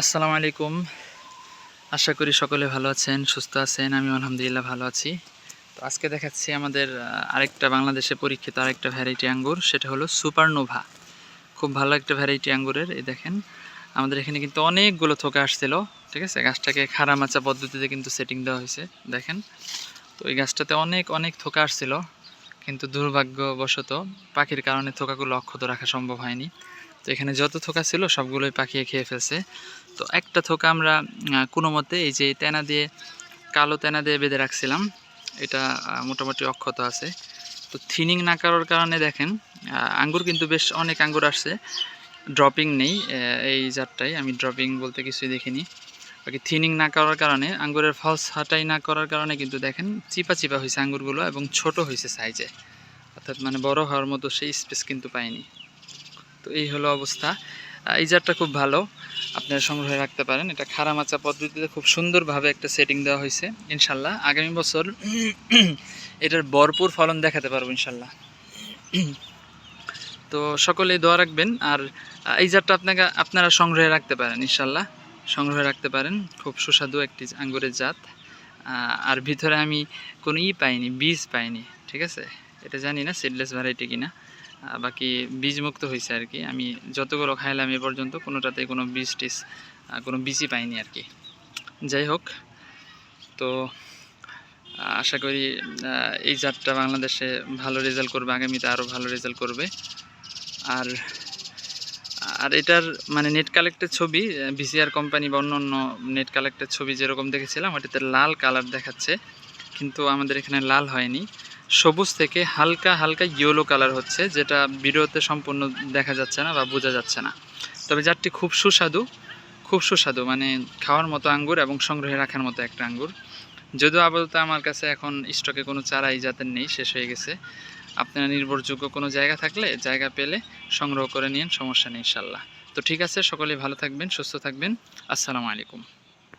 আসসালামু আলাইকুম। আশা করি সকলে ভালো আছেন, সুস্থ আছেন আমি আলহামদুলিল্লাহ ভালো আছি। তো আজকে দেখাচ্ছি আমাদের আরেকটা বাংলাদেশে পরীক্ষিত আরেকটা ভ্যারাইটি আঙ্গুর, সেটা হলো সুপারনোভা খুব ভালো একটা ভ্যারাইটি আঙ্গুরের, এই দেখেন। আমাদের এখানে কিন্তু অনেকগুলো থোকা আসছিল, ঠিক আছে? গাছটাকে খাড়া মাচা পদ্ধতিতে কিন্তু সেটিং দেওয়া হয়েছে, দেখেন। তো এই গাছটাতে অনেক অনেক থোকা আসছিল, কিন্তু দুর্ভাগ্যবশত পাখির কারণে থোকাগুলো অক্ষত রাখা সম্ভব হয়নি। তো এখানে যত থোকা ছিল, সবগুলোই পাখিয়ে খেয়ে ফেলছে। তো একটা থোকা আমরা কোনো মতে এই যে তেনা দিয়ে, কালো তেনা দিয়ে বেঁধে রাখছিলাম, এটা মোটামুটি অক্ষত আছে। তো থিনিং না করার কারণে দেখেন আঙ্গুর কিন্তু বেশ অনেক আঙ্গুর আসছে, ড্রপিং নেই এই জাতটাই, আমি ড্রপিং বলতে কিছুই দেখিনি। বাকি থিনিং না করার কারণে, আঙ্গুরের ফলস হাটাই না করার কারণে কিন্তু দেখেন, চিপা চিপা হয়েছে আঙ্গুরগুলো এবং ছোট হয়েছে সাইজে অর্থাৎ মানে বড় হওয়ার মতো সেই স্পেস কিন্তু পাইনি। তো এই হলো অবস্থা। এই জাতটা খুব ভালো। আপনারা সংগ্রহে রাখতে পারেন। এটা খারামাচা পদ্ধতিতে খুব সুন্দরভাবে একটা সেটিং দেওয়া হয়েছে, ইনশাল্লাহ। আগামী বছর এটার ভরপুর ফলন দেখাতে পারব, ইনশাল্লাহ। তো সকলেই দোয়া রাখবেন। আর এই জাতটা আপনাকে, আপনারা সংগ্রহে রাখতে পারেন, ইনশাল্লাহ। সংগ্রহে রাখতে পারেন। খুব সুস্বাদু একটি আঙ্গুরের জাত। আর ভিতরে আমি কোনো ই পাইনি, বীজ পাইনি, ঠিক আছে? এটা জানি না সিডলেস ভ্যারাইটি কিনা। বাকি বীজ মুক্ত হয়েছে আর কি। আমি যতগুলো খাইলাম এ পর্যন্ত কোনোটাতে কোনো বীজ টিস কোনো বীজই পাইনি আর কি। যাই হোক, তো আশা করি এই জাতটা বাংলাদেশে ভালো রেজাল্ট করবে, আগামীতে আরও ভালো রেজাল্ট করবে। আর আর এটার মানে নেট কালেক্টের ছবি ভিসিআর কোম্পানি বা অন্য অন্য নেট কালেক্টের ছবি যেরকম দেখেছিলাম, ওটাতে লাল কালার দেখাচ্ছে। কিন্তু আমাদের এখানে লাল হয়নি। সবুজ থেকে হালকা হালকা ইয়েলো কালার হচ্ছে, যেটা ভিডিওতে সম্পূর্ণ দেখা যাচ্ছে না বা বোঝা যাচ্ছে না। তবে জাতটি খুব সুস্বাদু খুব সুস্বাদু মানে খাওয়ার মতো আঙ্গুর এবং সংগ্রহে রাখার মতো একটা আঙ্গুর। যদিও আপাতত আমার কাছে এখন স্টকে কোনো চারা এই জাতের নেই, শেষ হয়ে গেছে। আপনারা নির্ভরযোগ্য কোনো জায়গা থাকলে জায়গা পেলে সংগ্রহ করে নিন, সমস্যা নেই ইনশাল্লাহ। তো ঠিক আছে, সকলেই ভালো থাকবেন, সুস্থ থাকবেন। আসসালামু আলাইকুম।